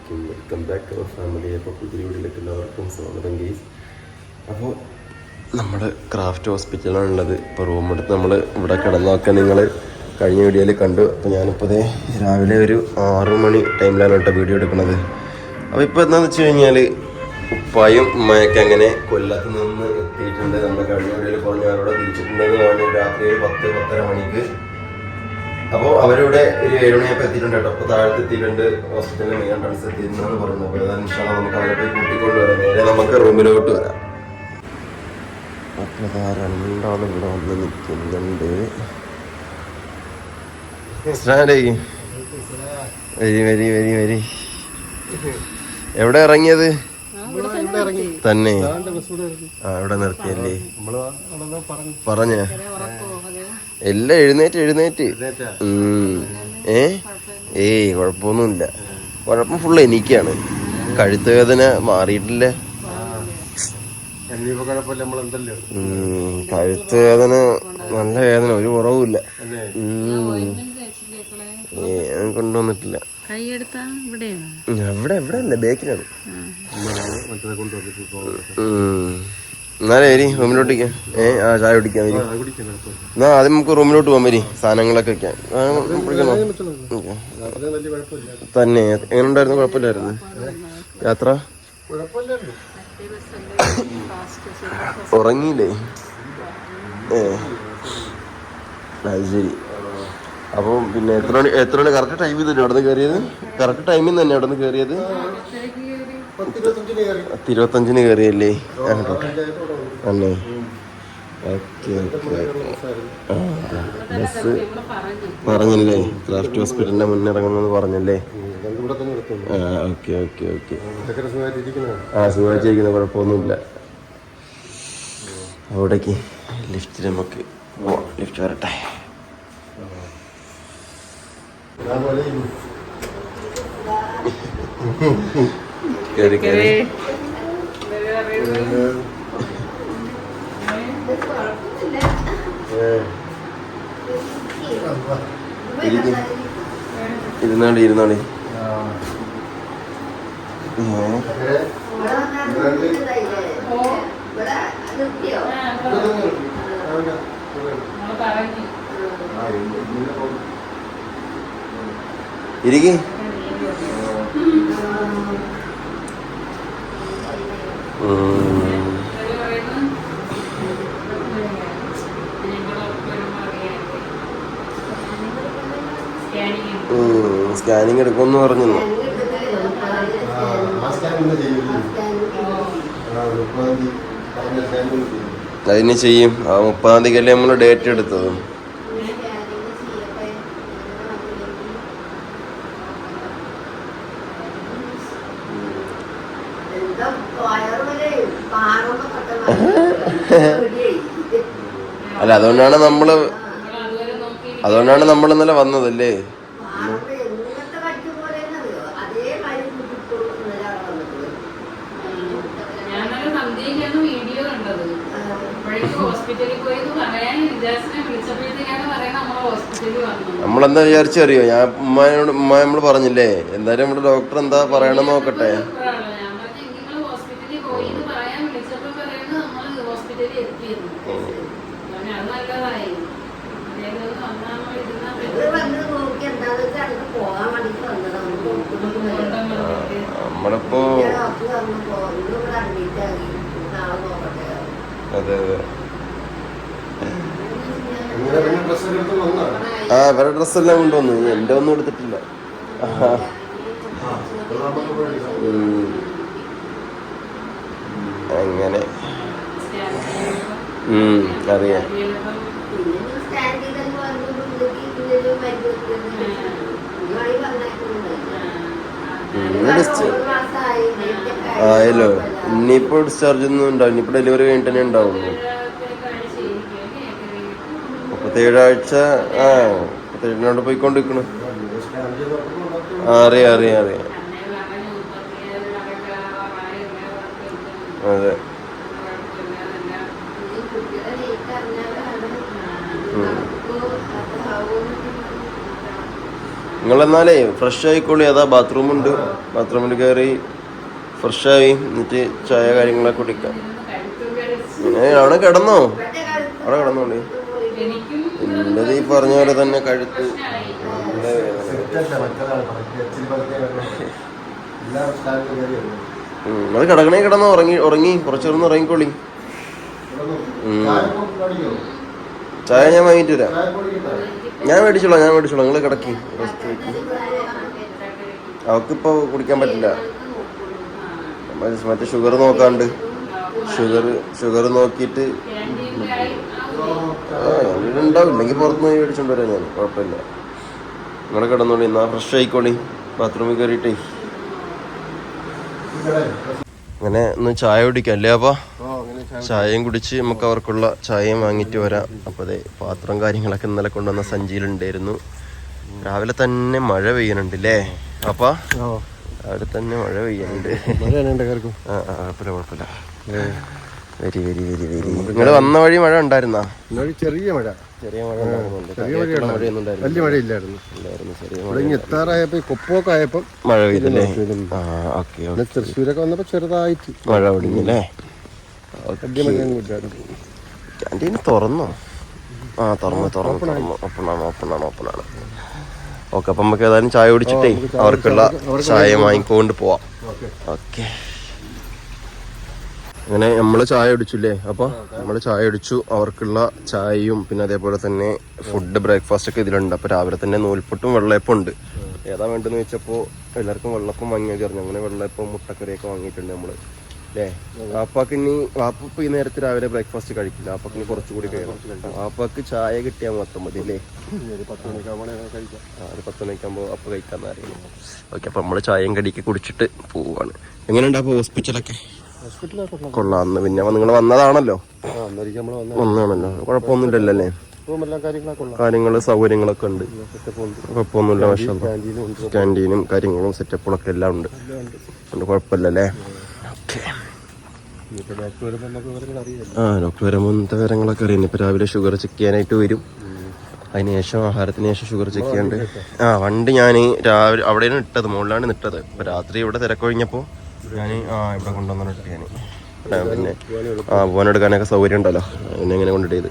അലൈക്കും welcome back to our family അപ്പോൾ പുതിയ വീട്ടിലേക്ക് എല്ലാവർക്കും സ്വാഗതം ഗെയ്സ് അപ്പോൾ നമ്മുടെ ക്രാഫ്റ്റ് ഹോസ്പിറ്റലാണുള്ളത് ഇപ്പോൾ റൂം എടുത്ത് നമ്മൾ ഇവിടെ കിടന്നൊക്കെ നിങ്ങൾ കഴിഞ്ഞ വീഡിയോയിൽ കണ്ടു. അപ്പോൾ ഞാനിപ്പോൾ രാവിലെ ഒരു ആറു മണി ടൈമിലാണ് കേട്ടോ വീഡിയോ എടുക്കുന്നത്. അപ്പോൾ ഇപ്പോൾ എന്താണെന്ന് വെച്ച് കഴിഞ്ഞാൽ ഉപ്പായും ഉമ്മയൊക്കെ അങ്ങനെ കൊല്ലത്ത് നിന്ന് എത്തിയിട്ടുണ്ട്. നമ്മൾ കഴിഞ്ഞ വീഡിയോയിൽ പറഞ്ഞു അവരോട് തിരിച്ചിട്ടുണ്ടെന്ന് പറഞ്ഞു രാത്രി ഒരു പത്ത് പത്തര മണിക്ക് അപ്പോൾ അവരിവിടെ ഒരു ഏഴുമണിയൊക്കെ എത്തിയിട്ടുണ്ട് കേട്ടോ. അപ്പോൾ താഴത്ത് എത്തിയിട്ടുണ്ട് ഹോസ്പിറ്റലിൽ മെയിൻ എൻട്രൻസ് എത്തിയിരുന്നു പറയുന്നത്. അപ്പോൾ ഏതായാലും നമുക്ക് അവരെ പോയി കൂട്ടിക്കൊണ്ട് വരാം. നേരെ നമുക്ക് റൂമിലോട്ട് വരാം. അപ്പോൾ ഇതാ രണ്ടാളും ഇവിടെ വന്ന് നിൽക്കുന്നുണ്ട്. സ്റ്റാൻഡ് ചെയ്യ്. വരി വരി വരി വരി. എവിടെ ഇറങ്ങിയത്? തന്നെ. ആ ഇവിടെ നിർത്തിയല്ലേ? പറഞ്ഞ. എല്ലാം എഴുന്നേറ്റ് എഴുന്നേറ്റ്. ഏ? ഏയ് കുഴപ്പമൊന്നുമില്ല. കുഴപ്പം ഫുൾ എനിക്കാണ്. കഴുത്ത് വേദന മാറിയിട്ടില്ല. കഴുത്ത് വേദന നല്ല വേദന ഒരു കുറവുമില്ല. ഞാൻ കൊണ്ടുവന്നിട്ടില്ല. എവിടെ എവിടെ ഉം, ഇവിടെ ഇവിടെ അല്ല ബേക്കിലാണ് മറ്റേ കൊണ്ടുവന്നിട്ട്. എന്നാലേ വരി റൂമിലോട്ടേക്ക് ഏ ആ ചായ കുടിക്കാൻ വരി എന്നാ ആദ്യം നമുക്ക് റൂമിലോട്ട് പോകാൻ വരി സാധനങ്ങളൊക്കെ വെക്കാൻ തന്നെ. എങ്ങനെ ഉണ്ടായിരുന്നു കുഴപ്പമില്ലായിരുന്നു. യാത്ര? ഉറങ്ങിയില്ലേ? ഏ. അത് ശരി. അപ്പോൾ പിന്നെ എത്ര മണി എത്ര മണി? കറക്റ്റ് ടൈമിൽ തന്നെ അവിടെ നിന്ന് കയറിയത് കറക്റ്റ് ടൈമിൽ തന്നെ അവിടെ നിന്ന് കയറിയത് പത്തിരുപത്തഞ്ചിന് കയറിയല്ലേ ആ കേട്ടോ. അല്ലേ? ഓക്കെ ഓക്കെ ബസ് പറഞ്ഞല്ലേ? ക്രാഫ്റ്റ് ഹോസ്പിറ്റലിന്റെ മുന്നിറങ്ങുന്നത് പറഞ്ഞല്ലേ? ആ ഓക്കെ ഓക്കെ ഓക്കെ. ആ സുഖമായിട്ടിരിക്കുന്ന കുഴപ്പമൊന്നുമില്ല. അവിടേക്ക് ലിഫ്റ്റ് നമുക്ക് പോവാം. ലിഫ്റ്റ് വരട്ടെ. കയറി കയറി ഇരുന്നാളി ഇരുന്നാളി ഇരിക്ക്. ഉം. ഉം, സ്കാനിങ് എടുക്കുമെന്ന് പറഞ്ഞു ആ, ആ സ്കാൻ ഇന്ന് ചെയ്യൂല്ലേ? ആ, മുപ്പതാം തീയതി പറഞ്ഞ സ്കാൻ എടുക്കുമെന്ന് പറഞ്ഞു അതിന് ചെയ്യും. ആ മുപ്പതാം തീയതി നമ്മൾ ഡേറ്റ് എടുത്തത്? അല്ല അതുകൊണ്ടാണ് നമ്മൾ അതുകൊണ്ടാണ് നമ്മൾ ഇന്നലെ വന്നതല്ലേ? നമ്മളെ നമ്മളെന്താ വിചാരിച്ചറിയോ ഞാൻ ഉമ്മാനോട് ഉമ്മ നമ്മൾ പറഞ്ഞില്ലേ? എന്തായാലും നമ്മുടെ ഡോക്ടർ എന്താ പറയണം നോക്കട്ടെ ഞാൻ പറഞ്ഞു നിങ്ങൾ ഹോസ്പിറ്റലിൽ പോയി എന്ന് പറയാൻ വിളിച്ചപ്പോൾ പറയുന്നത് നമ്മൾ ഹോസ്പിറ്റലിൽ എത്തിയിരുന്നു ഞാൻ അത് നല്ലതായി അദ്ദേഹം ഒന്ന് വന്നാൽ നമ്മൾ ഇരുന്നാൽ നമ്മളിപ്പോ അതെ അതെ. ആ ഇവരുടെ ഡ്രസ്സെല്ലാം കൊണ്ടുവന്നു എന്റെ ഒന്നും എടുത്തിട്ടില്ല. അങ്ങനെ ഉം, അറിയാം. ഡിസ്ചാർജ് ആയല്ലോ ഇനിയിപ്പോ ഡിസ്ചാർജ് ഒന്നും ഉണ്ടാവും ഇനിയിപ്പോ ഡെലിവറി കഴിഞ്ഞിട്ട് തന്നെ ഉണ്ടാവുള്ളൂ മുപ്പത്തേഴാഴ്ച ആ മുപ്പത്തേഴിനോട് പോയിക്കൊണ്ടിരിക്കണു. അറിയാം അറിയാം അറിയാം. അതെ. നിങ്ങൾ എന്നാലേ ഫ്രഷ് ആയിക്കോളി. അതാ ബാത്റൂമുണ്ട് ബാത്റൂമിൽ കയറി ഫ്രഷ് ആയി എന്നിട്ട് ചായ കാര്യങ്ങളൊക്കെ കുടിക്കാം. പിന്നെ അവിടെ കിടന്നോ? അവിടെ കിടന്നോളി. എന്റെത് ഈ പറഞ്ഞ പോലെ തന്നെ കഴുത്ത്. നിങ്ങൾ കിടക്കണേ കിടന്നോ ഉറങ്ങി ഉറങ്ങി കുറച്ചേർന്ന് ഉറങ്ങിക്കോളി. ചായ ഞാൻ വാങ്ങിട്ട് വരാം? ഞാൻ മേടിച്ചോളാം ഞാൻ മേടിച്ചോളാം. നിങ്ങൾ കിടക്കി. അവക്കിപ്പോ കുടിക്കാൻ പറ്റില്ല. മറ്റേ- ഷുഗർ നോക്കാണ്ട്. ഷുഗർ ഷുഗർ നോക്കിയിട്ട് ആ ഉണ്ടാവും ഇല്ലെങ്കിൽ പുറത്തുനിന്ന് മേടിച്ചോണ്ട് വരാം ഞാൻ. കുഴപ്പമില്ല. നിങ്ങൾ കിടന്നോളി എന്നാ ഫ്രഷ് ആയിക്കോളി. ബാത്റൂമിൽ കയറിയിട്ടേ. അങ്ങനെ ഒന്ന് ചായ കുടിക്കാം അല്ലേ അപ്പാ? ചായയും കുടിച്ച് നമുക്ക് അവർക്കുള്ള ചായയും വാങ്ങിയിട്ട് വരാം. അപ്പോൾ അതെ പാത്രം കാര്യങ്ങളൊക്കെ ഇന്നലെ കൊണ്ടുവന്ന സഞ്ചിയിലുണ്ടായിരുന്നു രാവിലെ തന്നെ മഴ പെയ്യുന്നുണ്ട് അല്ലേ അപ്പാ? രാവിലെ തന്നെ മഴ പെയ്യുന്നുണ്ട്. ആ കുഴപ്പമില്ല കുഴപ്പമില്ല. Very very very very. നിങ്ങൾ വന്ന വഴി മഴ ഉണ്ടായിരുന്നാ? ചെറിയ മഴ. ചെറിയ മഴ വലിയ മഴ ഇവിടെ ഇങ്ങ് എത്താറായപ്പോ കൊപ്പൊക്കെ ആയപ്പം മഴ പെയ്തല്ലേ? തൃശ്ശൂരൊക്കെ വന്നപ്പോ ചെറുതായിട്ട് മഴ പെയ്തില്ലേ ഇല്ലായിരുന്നു ക്യാന്റീൻ തുറന്നോ? ആ തുറന്നു തുറന്നു തുറന്നു. ഓപ്പണാണ് ഓപ്പണാണ് ഓപ്പണാണ് ഓക്കെ അപ്പം നമുക്ക് ഏതായാലും ചായ കുടിച്ചിട്ടേ അവർക്കുള്ള ചായ വാങ്ങിക്കൊണ്ട് പോവാം. ഓക്കെ. അങ്ങനെ നമ്മൾ ചായ കുടിച്ചില്ലേ? അപ്പോൾ നമ്മൾ ചായ കുടിച്ചു. അവർക്കുള്ള ചായയും പിന്നെ അതേപോലെ തന്നെ ഫുഡ് ബ്രേക്ക്ഫാസ്റ്റ് ഒക്കെ ഇതിലുണ്ട്. അപ്പോൾ രാവിലെ തന്നെ നൂൽപ്പൊട്ടും വെള്ളയപ്പം ഉണ്ട്. ഏതാ വേണ്ടെന്ന് വെച്ചപ്പോൾ എല്ലാവർക്കും വെള്ളപ്പം പറഞ്ഞു അങ്ങനെ വെള്ളയപ്പം മുട്ടക്കറിയൊക്കെ വാങ്ങിയിട്ടുണ്ട് നമ്മൾ അല്ലേ വാപ്പാക്ക് ഇനി വാപ്പ ഈ നേരത്തെ രാവിലെ ബ്രേക്ക്ഫാസ്റ്റ് കഴിക്കില്ല. വാപ്പക്ക് ഇനി കുറച്ചുകൂടി കഴിയണം. വാപ്പാക്ക് ചായ കിട്ടിയാൽ മാത്രം മതി അല്ലേ ഒരു പത്ത് മണിക്കാവുമ്പോൾ കഴിക്കാം. ആ, ഒരു പത്ത് മണിക്കാകുമ്പോൾ അപ്പം കഴിക്കാന്ന് അറിയണം ഓക്കെ അപ്പൊ നമ്മൾ ചായയും കടിക്ക് കുടിച്ചിട്ട് പോവാണ്. എങ്ങനെയുണ്ട് അപ്പോൾ ഹോസ്പിറ്റലൊക്കെ? കൊള്ളാം. പിന്നെ നിങ്ങൾ വന്നതാണല്ലോ? വന്നതാണല്ലോ. കുഴപ്പമൊന്നുമില്ലല്ലോ അല്ലേ കാര്യങ്ങൾ സൗകര്യങ്ങളൊക്കെ ഉണ്ട്. കുഴപ്പമൊന്നുമില്ല പക്ഷേ ക്യാന്റീനും കാര്യങ്ങളും സെറ്റപ്പുകളൊക്കെ എല്ലാം ഉണ്ട്. അതുകൊണ്ട് കുഴപ്പമില്ലല്ലേ ഓക്കെ. ആ ഡോക്ടർ വരുമ്പോൾ ഇന്നത്തെ വിവരങ്ങളൊക്കെ അറിയാം. ഇപ്പം രാവിലെ ഷുഗർ ചെക്ക് ചെയ്യാനായിട്ട് വരും. അതിന് ശേഷം ആഹാരത്തിന് ശേഷം ഷുഗർ ചെക്ക് ചെയ്യാണ്ട്. ആ വണ്ടി ഞാൻ രാവിലെ അവിടെയാണ് ഇട്ടത്. മുകളിലാണ് നിട്ടത്. ഇപ്പൊ രാത്രി ഇവിടെ തിരക്കൊഴിഞ്ഞപ്പോൾ ഞാൻ ആ ഇവിടെ കൊണ്ടുവന്നിട്ടാണ് ഞാൻ പിന്നെ ആ പോകാനെടുക്കാനൊക്കെ സൗകര്യം ഉണ്ടല്ലോ. പിന്നെ എങ്ങനെ കൊണ്ടിട്ട് ചെയ്ത്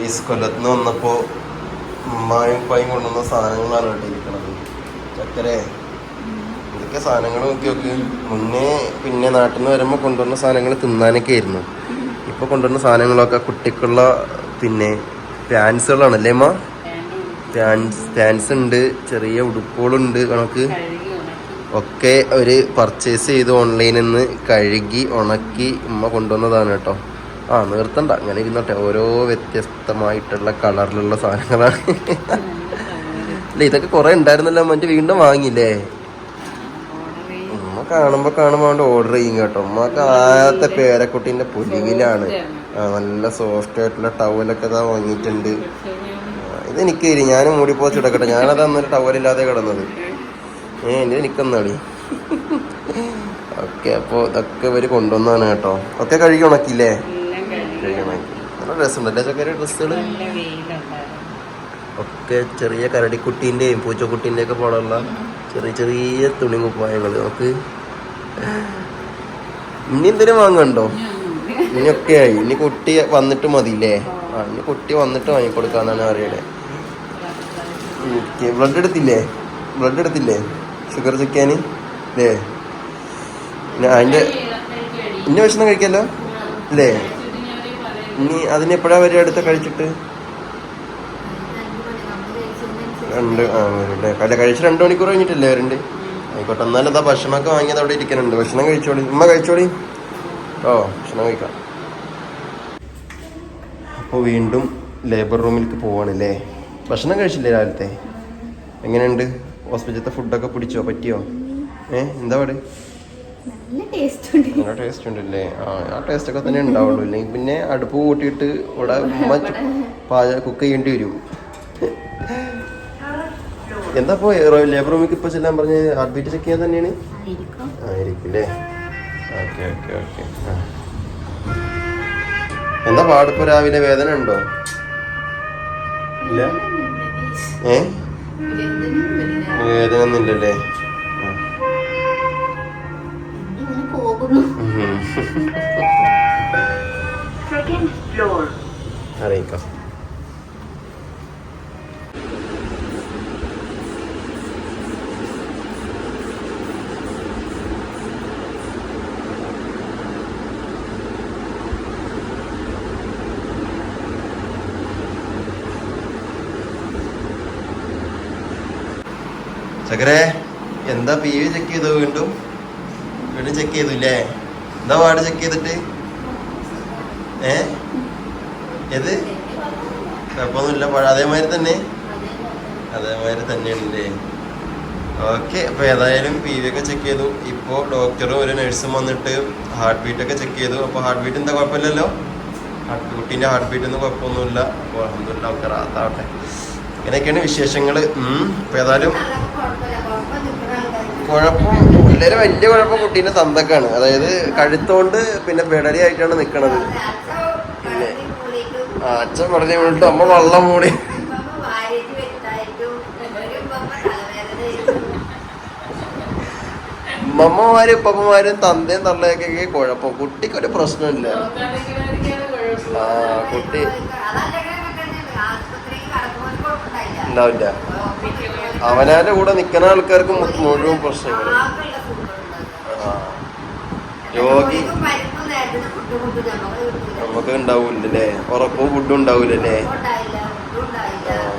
ഈ കൊല്ലത്ത് നിന്ന് വന്നപ്പോൾ ഉമ്മായും ഉപ്പായും കൊണ്ടുവന്ന സാധനങ്ങളാണ് കേട്ടിരിക്കണത് ചക്കരെ ഇതൊക്കെ സാധനങ്ങൾ നോക്കി നോക്കി. മുന്നേ പിന്നെ നാട്ടിൽ നിന്ന് വരുമ്പോൾ കൊണ്ടുവന്ന സാധനങ്ങൾ തിന്നാനൊക്കെ ആയിരുന്നു. ഇപ്പോൾ കൊണ്ടുവന്ന സാധനങ്ങളൊക്കെ കുട്ടിക്കുള്ള പിന്നെ പാൻസുകളാണ് അല്ലേ അമ്മ പാൻസ് പാൻസ് ഉണ്ട് ചെറിയ ഉടുപ്പുകളുണ്ട് കണക്ക്. ഒക്കെ ഒരു പർച്ചേസ് ചെയ്ത് ഓൺലൈനിൽ നിന്ന് കഴുകി ഉണക്കി ഉമ്മ കൊണ്ടുവന്നതാണ് കേട്ടോ. ആ നിർത്തണ്ട. അങ്ങനെ ഇരുന്നോട്ടെ. ഓരോ വ്യത്യസ്തമായിട്ടുള്ള കളറിലുള്ള സാധനങ്ങളാണ്. അല്ല ഇതൊക്കെ കുറെ ഉണ്ടായിരുന്നല്ലോ. മറ്റു വീണ്ടും വാങ്ങിയില്ലേ? ഉമ്മ കാണുമ്പോ കാണുമ്പോ ഓർഡർ ചെയ്യും കേട്ടോ. ഉമ്മക്ക് ആദ്യത്തെ പേരക്കുട്ടീന്റെ പുലിവിലാണ്. നല്ല സോഫ്റ്റ് ആയിട്ടുള്ള ടവലൊക്കെ ഇതാ വാങ്ങിയിട്ടുണ്ട്. ഇതെനിക്ക് തരും. ഞാനും മൂടി പോച്ച് കിടക്കട്ടെ. ഞാനത് അന്നൊരു ടവലില്ലാതെ കിടന്നത്. ഏ എന്റെ എനിക്കൊന്നാടി ഓക്കെ അപ്പോൾ ഇതൊക്കെ ഇവർ കൊണ്ടുവന്നാണ് കേട്ടോ. ഒക്കെ കഴുകി ഉണക്കില്ലേ എല്ലാം കഴുകി കഴുകി ഉണക്കി നല്ല ചക്കര ഡ്രസ്സുകൾ ഒക്കെ ചെറിയ കരടിക്കുട്ടീന്റെയും പൂച്ചക്കുട്ടീന്റെ ഒക്കെ പോലുള്ള ചെറിയ ചെറിയ തുണി കുപ്പായങ്ങൾ നമുക്ക് ഇനി എന്തിനും വാങ്ങണ്ടോ? ഇനിയൊക്കെ ആയി. ഇനി കുട്ടി വന്നിട്ട് മതിയില്ലേ? ആ ഇനി കുട്ടി വന്നിട്ട് വാങ്ങിക്കൊടുക്കാന്നാണ് അറിയണേ ബ്ലഡ് എടുത്തില്ലേ? ബ്ലഡ് എടുത്തില്ലേ? ഷുഗർ ചെക്ക് ചെയ്യാൻ അല്ലേ അതിന്റെ ഇന്ന ഭക്ഷണം കഴിക്കാലോ? അല്ലേ ഇനി അതിനെപ്പോഴാ വരിക അടുത്ത കഴിച്ചിട്ട്? രണ്ട് ആ വരണ്ടേ അല്ലേ കഴിച്ച് രണ്ട് മണിക്കൂർ കഴിഞ്ഞിട്ടല്ലേ വരണ്ട്? ആയിക്കോട്ടെ എന്നാലും എന്താ ഭക്ഷണമൊക്കെ വാങ്ങിയത് അവിടെ ഇരിക്കുന്നുണ്ട്. ഭക്ഷണം കഴിച്ചോളി. ഉമ്മ കഴിച്ചോളി. ഓ ഭക്ഷണം കഴിക്കാം. അപ്പോൾ വീണ്ടും ലേബർ റൂമിലേക്ക് പോവാണല്ലേ? ഭക്ഷണം കഴിച്ചില്ലേ രാവിലത്തെ? എങ്ങനെയുണ്ട്? ഹോസ്പിറ്റലത്തെ ഫുഡൊക്കെ പിടിച്ചോ? പറ്റിയോ? ഏ എന്താ പാട് നല്ല ടേസ്റ്റ് ഉണ്ടല്ലേ ആ ആ ടേസ്റ്റ് ഒക്കെ തന്നെ ഉണ്ടാവുള്ളൂ. ഇല്ലെങ്കിൽ പിന്നെ അടുപ്പ് കൂട്ടിയിട്ട് ഇവിടെ പാചക കുക്ക് ചെയ്യേണ്ടി വരും. എന്താ ഇപ്പോ ലേബർ റൂമിക്ക് ഇപ്പൊ ചെല്ലാൻ പറഞ്ഞ് ഹാർട്ട് ബീറ്റ് ചെക്ക് ചെയ്യാൻ തന്നെയാണ്? ആയിരിക്കും. അല്ലേ ഓക്കെ ഓക്കെ ഓക്കെ. എന്താ പാടിപ്പോ രാവിലെ? വേദന ഉണ്ടോ? ഇല്ല? ഏ? വേദന ഒന്നും അറിയിക്കാം ചക്കരെ എന്താ പി വി ചെക്ക് ചെയ്തു വീണ്ടും? വീണ്ടും ചെക്ക് ചെയ്തു ഇല്ലേ എന്താ വാർഡ് ചെക്ക് ചെയ്തിട്ട്? ഏ? ഏത്? കുഴപ്പമൊന്നുമില്ല അതേമാതിരി തന്നെ. അതേമാതിരി തന്നെയാണല്ലേ. ഓക്കെ അപ്പോൾ ഏതായാലും പി വി ഒക്കെ ചെക്ക് ചെയ്തു. ഇപ്പോ ഡോക്ടറും ഒരു നഴ്സും വന്നിട്ട് ഹാർട്ട് ബീറ്റ് ഒക്കെ ചെക്ക് ചെയ്തു. അപ്പോൾ ഹാർട്ട് ബീറ്റ് എന്താ കുഴപ്പമില്ലല്ലോ? കുട്ടീന്റെ ഹാർട്ട് ബീറ്റ് ഒന്നും കുഴപ്പമൊന്നുമില്ല. അപ്പോൾ അഹമ്മദില്ല ഒക്കെ റാത്താവട്ടെ. ഇങ്ങനെയൊക്കെയാണ് വിശേഷങ്ങൾ അപ്പോൾ ഏതായാലും കുഴപ്പം പിള്ളേര് വലിയ കുഴപ്പം കുട്ടീന്റെ സന്തക്കാണ് അതായത് കഴുത്തോണ്ട് പിന്നെ പെടലി ആയിട്ടാണ് നിൽക്കണത് പിന്നെ അച്ഛൻ പറഞ്ഞു വീണിട്ട് അമ്മ വള്ളം മൂടി. ഉമ്മമ്മമാരും ഉപ്പമ്മമാരും തന്തയും തള്ളയൊക്കെ കുഴപ്പം. കുട്ടിക്കൊരു പ്രശ്നമില്ല. ആ കുട്ടി. ഉണ്ടാവില്ല. അവനാന്റെ കൂടെ നിൽക്കുന്ന ആൾക്കാർക്ക് മുഴുവൻ പ്രശ്നങ്ങൾ ആ രോഗി. നമുക്ക് ഉണ്ടാവൂലല്ലേ ഉറപ്പും ഫുഡും ഉണ്ടാവൂലല്ലേ?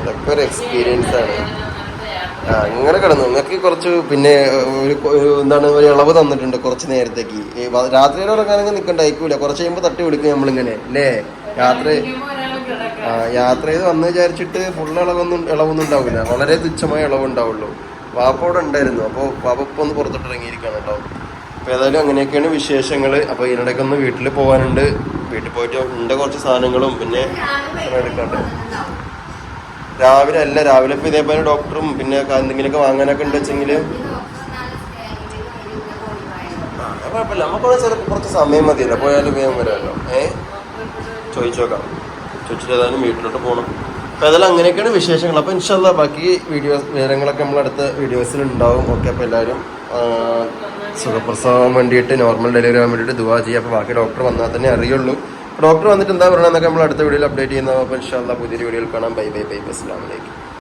ഇതൊക്കെ ഒരു എക്സ്പീരിയൻസ് ആണ്. ആ ഇങ്ങനെ കിടന്നു. നിങ്ങൾക്ക് കുറച്ച് പിന്നെ ഒരു എന്താണ് ഒരു ഇളവ് തന്നിട്ടുണ്ട് കുറച്ച് നേരത്തേക്ക്. രാത്രിയിൽ ഉറങ്ങാനൊക്കെ നിൽക്കണ്ടായിരിക്കൂല കുറച്ച് കഴിയുമ്പോൾ തട്ടി വിളിക്കും നമ്മളിങ്ങനെ അല്ലേ? രാത്രി ആ യാത്ര ചെയ്ത് വന്ന് വിചാരിച്ചിട്ട് ഫുൾ ഇളവൊന്നും ഇളവൊന്നും ഉണ്ടാവില്ല വളരെ തുച്ഛമായ ഇളവ് ഉണ്ടാവുള്ളൂ വാപ്പ അവിടെ ഉണ്ടായിരുന്നു. അപ്പോൾ വാപ്പ ഇപ്പൊ ഒന്ന് പുറത്തോട്ട് ഇറങ്ങിയിരിക്കുകയാണ് കേട്ടോ. അപ്പോൾ ഏതായാലും അങ്ങനെയൊക്കെയാണ് വിശേഷങ്ങൾ അപ്പോൾ ഇതിനിടയ്ക്ക് ഒന്ന് വീട്ടിൽ പോകാനുണ്ട് വീട്ടിൽ പോയിട്ട് ഉണ്ട് കുറച്ച് സാധനങ്ങളും. പിന്നെ എടുക്കാണ്ട്. രാവിലെ അല്ല രാവിലെ ഇപ്പോൾ ഇതേപോലെ ഡോക്ടറും പിന്നെ എന്തെങ്കിലുമൊക്കെ വാങ്ങാനൊക്കെ ഉണ്ട് വെച്ചെങ്കിൽ കുഴപ്പമില്ല. നമുക്കവിടെ ചിലപ്പോൾ കുറച്ച് സമയം മതിയല്ലോ. പോയാലും വേഗം വരാമല്ലോ. ഏ? ചോദിച്ചു നോക്കാം. ചോദിച്ചിട്ട് ഏതായാലും വീട്ടിലോട്ട് പോകണം അപ്പോൾ അതെല്ലാം അങ്ങനെയൊക്കെയാണ് വിശേഷങ്ങൾ. അപ്പോൾ ഇൻഷാല്ല ബാക്കി വീഡിയോസ് വിവരങ്ങളൊക്കെ നമ്മൾ അടുത്ത വീഡിയോസിൽ ഉണ്ടാവും. ഓക്കെ അപ്പോൾ എല്ലാവരും സുഖപ്രസവം വേണ്ടിയിട്ട് നോർമൽ ഡെലിവറി ആകാൻ വേണ്ടിയിട്ട് ദുവാ ചെയ്യുക അപ്പോൾ ബാക്കി ഡോക്ടർ വന്നാൽ തന്നെ അറിയുള്ളൂ. ഡോക്ടർ വന്നിട്ട് എന്താ പറയണമെന്നൊക്കെ നമ്മൾ അടുത്ത വീഡിയോയിൽ അപ്ഡേറ്റ് ചെയ്യുന്ന അപ്പോൾ ഇൻഷാല്ല പുതിയൊരു വീഡിയോയിൽ കാണാം. Bye bye bye. അസ്സാം വലൈക്കും